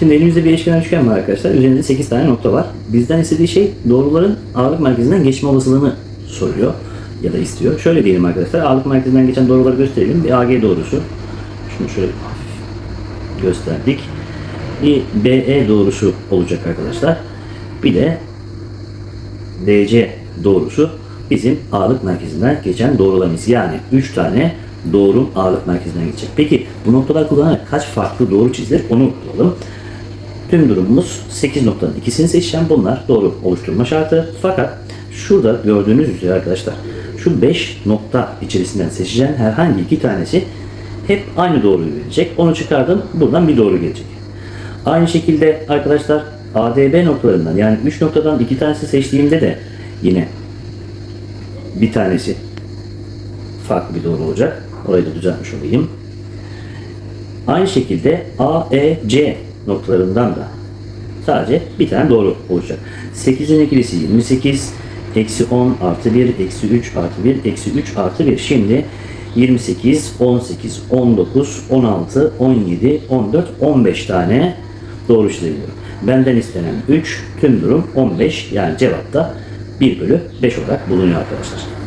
Şimdi elimizde bir eşkenar üçgen var arkadaşlar. Üzerinde 8 tane nokta var. Bizden istediği şey doğruların ağırlık merkezinden geçme olasılığını soruyor ya da istiyor. Şöyle diyelim arkadaşlar. Ağırlık merkezinden geçen doğruları gösterelim. Bir AG doğrusu. Şunu şöyle gösterdik. Bir BE doğrusu olacak arkadaşlar. Bir de DC doğrusu bizim ağırlık merkezinden geçen doğrularımız. Yani 3 tane doğru ağırlık merkezinden geçecek. Peki bu noktalar kullanarak kaç farklı doğru çizilir onu bulalım. Tüm durumumuz 8 noktanın ikisini seçeceğim. Bunlar doğru oluşturma şartı. Fakat şurada gördüğünüz üzere arkadaşlar şu 5 nokta içerisinden seçeceğim herhangi iki tanesi hep aynı doğruyu verecek. Onu çıkardım. Buradan bir doğru gelecek. Aynı şekilde arkadaşlar ADB noktalarından yani 3 noktadan iki tanesi seçtiğimde de yine bir tanesi farklı bir doğru olacak. Orayı da düzeltmiş olayım. Aynı şekilde A, C noktalarından da sadece bir tane doğru olacak. 8'in ikilisi 28, eksi 10 artı 1, eksi 3 artı 1, eksi 3 artı 1. Şimdi 28, 18, 19, 16, 17, 14, 15 tane doğru çizebiliyorum. Benden istenen 3, tüm durum 15 yani cevapta 1 bölü 5 olarak bulunuyor arkadaşlar.